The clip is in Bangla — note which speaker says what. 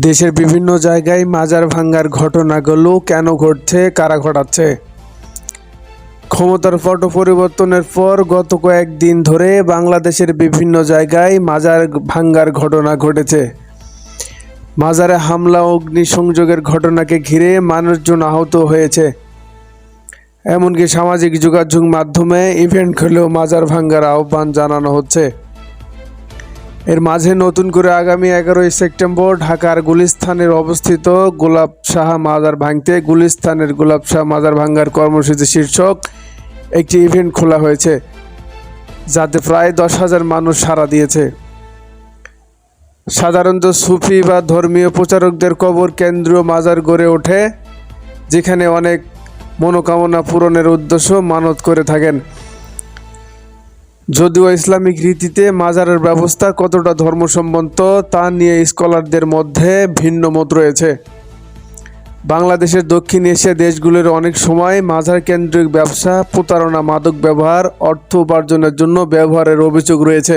Speaker 1: দেশের বিভিন্ন জায়গায় মাজার ভাঙ্গার ঘটনাগুলো কেন ঘটছে, কারা ঘটাচ্ছে? ক্ষমতার পট পরিবর্তনের পর গত কয়েকদিন ধরে বাংলাদেশের বিভিন্ন জায়গায় মাজার ভাঙ্গার ঘটনা ঘটেছে। মাজারে হামলা, অগ্নিসংযোগের ঘটনাকে ঘিরে মানুষজন আহত হয়েছে। এমনকি সামাজিক যোগাযোগ মাধ্যমে ইভেন্ট খুলেও মাজার ভাঙ্গার আহ্বান জানানো হচ্ছে। এর মাঝে নতুন করে আগামী এগারোই সেপ্টেম্বর ঢাকার গুলিস্তানের অবস্থিত গোলাপ শাহ মাজার ভাঙতে গুলিস্থানের গোলাপ শাহ মাজার ভাঙ্গার কর্মসূচি শীর্ষক একটি ইভেন্ট খোলা হয়েছে, যাতে প্রায় দশ হাজার মানুষ সাড়া দিয়েছে। সাধারণত সুফি বা ধর্মীয় প্রচারকদের কবর কেন্দ্রীয় মাজার গড়ে ওঠে, যেখানে অনেক মনোকামনা পূরণের উদ্দেশ্য মানত করে থাকেন। যদিও ইসলামিক রীতিতে মাজারের ব্যবস্থা কতটা ধর্মসম্মত তা নিয়ে স্কলারদের মধ্যে ভিন্ন মত রয়েছে। বাংলাদেশের দক্ষিণ এশিয়া দেশগুলোর অনেক সময় মাজার কেন্দ্রিক ব্যবসা, প্রতারণা, মাদক ব্যবহার, অর্থ উপার্জনের জন্য ব্যবহারের অভিযোগ রয়েছে।